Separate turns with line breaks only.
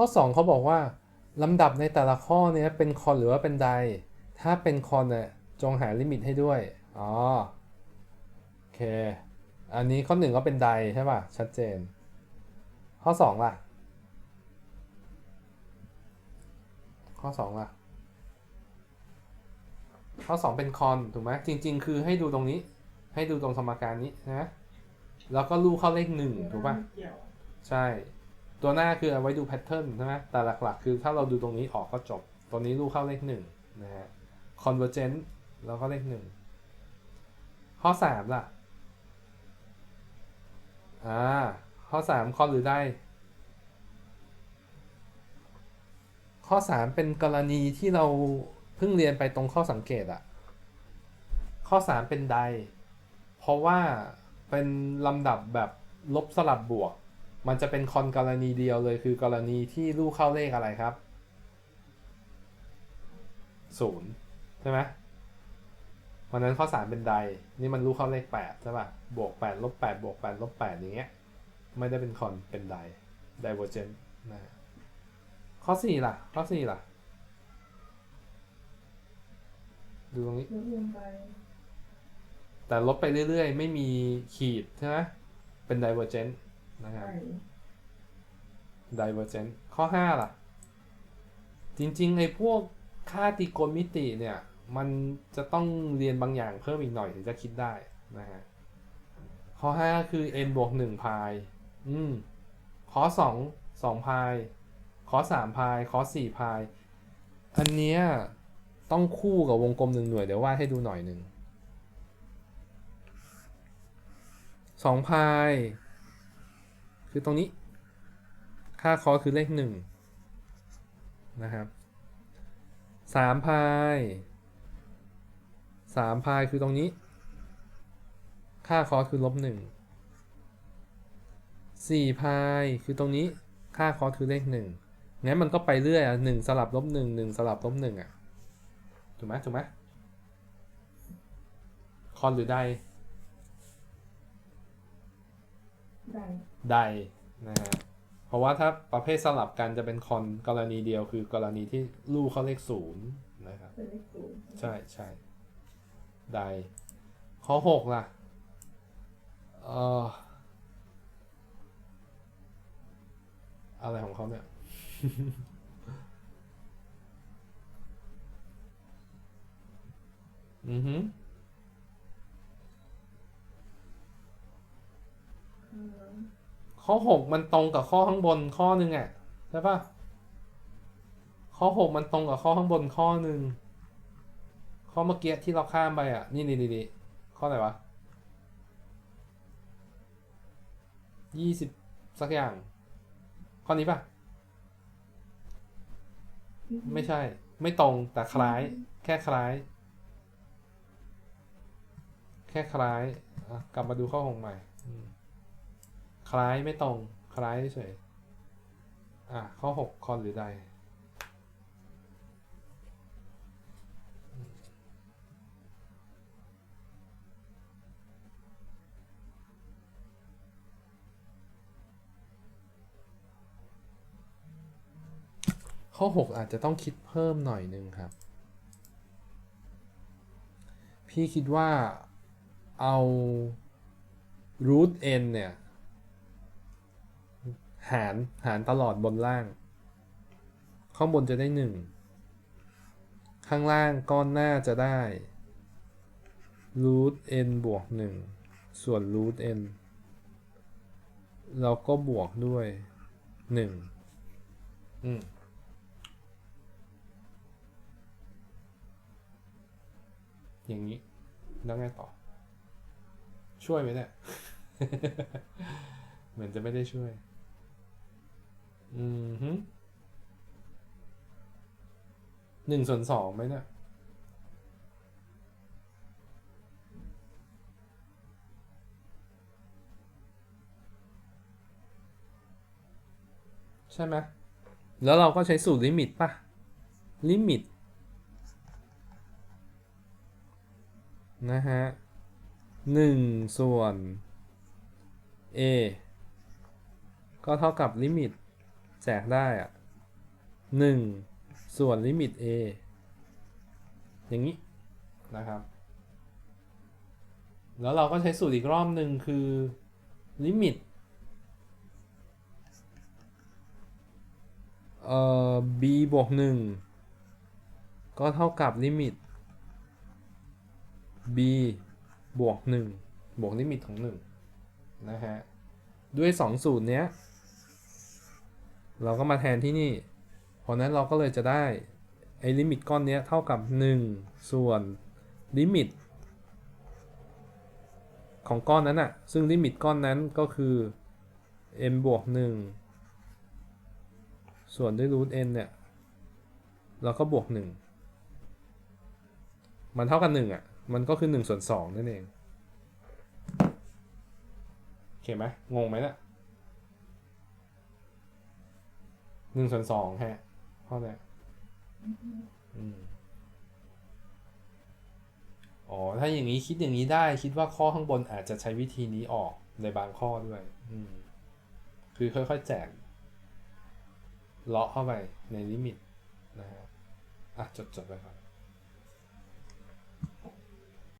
ข้อ 2เขาบอกว่าลำดับในแต่ละข้อเนี้ยเป็นคอนหรือว่าเป็นไดถ้าเป็นคอนเนี่ยจงหาลิมิตให้ด้วย อ๋อ โอเค อันนี้ข้อหนึ่งก็เป็นไดใช่ป่ะ ชัดเจน ข้อ2ล่ะ ข้อ2ล่ะ ข้อ2เป็นคอนถูกไหมจริง ๆ คือให้ดูตรงนี้ ให้ดูตรงสมการนี้นะ แล้วก็ลูกเข้าเลขหนึ่งถูกป่ะ ใช่ ตัวหน้าคือเอาไว้ดูแพทเทิร์นใช่ไหมแต่หลักๆ คือถ้าเราดูตรงนี้ออกก็จบ ตัวนี้ลูกเข้าเลขหนึ่งนะฮะ convergent แล้วก็เลขหนึ่งข้อสามล่ะ อ่า ข้อสามคอนหรือได้ ข้อสามเป็นกรณีที่เราเพิ่งเรียนไปตรงข้อสังเกตอะข้อสามเป็นได เพราะว่าเป็นลำดับแบบลบสลับบวก มันจะเป็นคอนกรณีเดียวเลยคือกรณีที่ลูกเข้าเลขอะไรครับศูนย์ใช่ไหมวันนั้นข้อสามเป็นไดนี่มันลูกเข้าเลขแปดใช่ป่ะบวกแปดลบแปดบวกแปดลบแปดอย่างเงี้ยไม่ได้เป็นคอนเป็นได divergent นะฮะข้อสี่ล่ะ ข้อสี่ล่ะ ดูตรงนี้แต่ลบไปเรื่อยๆ ไม่มีขีดใช่ไหมเป็น divergent นะครับ
ใช่
divergent ข้อ 5 ล่ะ จริงๆไอ้พวกค่าตรีโกณมิติเนี่ย มันจะต้องเรียนบางอย่างเพิ่มอีกหน่อยถึงจะคิดได้นะฮะ ข้อ 5 คือ n บวก1พาย อืม ข้อ 2 2พาย ข้อ 3 พาย ข้อ 4 พาย อันเนี้ยต้องคู่กับวงกลมหนึ่งหน่วยเดี๋ยววาดให้ดูหน่อยหนึ่งสองพาย คือตรงนี้ ค่าคอคือเลขหนึ่งนะครับสามพายสามพายคือตรงนี้ ค่าคอคือลบหนึ่งสี่พายคือตรงนี้ ค่าคอคือเลขหนึ่งงั้นมันก็ไปเรื่อยอะหนึ่งสลับลบหนึ่งหนึ่งสลับลบหนึ่งอะ ถูกไหมถูกไหมคอนหรือได
ได้
ไดนะฮะเพราะว่าถ้าประเภทสลับกันจะเป็นคอนกรณีเดียวคือกรณีที่ลูกเขาเลขศูนย์นะครับ
เป็นเลขศูนย์
ใช่ใช่ไดข้อหกล่ะเอ่ออะไรของเขาเนี่ยอือฮึ
อืม
ข้อหกมันตรงกับข้อข้างบนข้อหนึ่งอะใช่ปะข้อหกมันตรงกับข้อข้างบนข้อหนึ่งข้อเมื่อกี้ที่เราข้ามไปอะนี่นี่นี่นี่ข้อไหนวะยี่สิบสักอย่าง ข้อนี้ปะไม่ใช่ ไม่ตรงแต่คล้าย แค่คล้าย แค่คล้าย กลับมาดูข้อหกใหม่ คล้ายไม่ตรง คล้ายเฉยอะ ข้อ 6 คอนหรือใด ข้อ 6 อาจจะต้องคิดเพิ่มหน่อยนึงครับ พี่คิดว่าเอา root n เนี่ย หารหารตลอดบนล่าง ข้างบนจะได้หนึ่งข้างล่างก้อนหน้าจะได้ root n บวกหนึ่งส่วน root n เราก็บวกด้วยหนึ่งอืมอย่างนี้แล้วไงต่อ ช่วยไหมเนี่ย เหมือนจะไม่ได้ช่วย อืมฮึหนึ่งส่วนสองไหมเนี่ยใช่ไหมแล้วเราก็ใช้สูตรลิมิตป่ะ ลิมิต นะฮะหนึ่งส่วน a ก็เท่ากับลิมิต แจกได้อะหนึ่งส่วนลิมิต a อย่างนี้นะครับ แล้วเราก็ใช้สูตรอีกรอบหนึ่งคือลิมิตเอ่อ b บวกหนึ่งก็เท่ากับลิมิต b บวกหนึ่งบวกลิมิตของหนึ่งนะฮะ ด้วยสองสูตรเนี้ย เราก็มาแทนที่นี่ เพราะนั้นเราก็เลยจะได้ไอ้ลิมิตก้อนเนี้ยเท่ากับ 1 ส่วนลิมิต ของก้อนนั้นอะซึ่งลิมิตก้อนนั้นก็คือ m บวก 1 ส่วนด้วย root n เนี่ยเราก็บวก 1 มันเท่ากัน 1อะมันก็คือ 1 ส่วน 2 นั่นเอง โอเคไหมงงไหมเนี่ย หนึ่งส่วนสองฮะข้อเนี้ยอืมอ๋อ ถ้าอย่างนี้คิดอย่างนี้ได้ คิดว่าข้อข้างบนอาจจะใช้วิธีนี้ออกในบางข้อด้วย อืม คือค่อยๆแจกเลาะเข้าไปในลิมิตนะฮะอะจดๆไปก่อน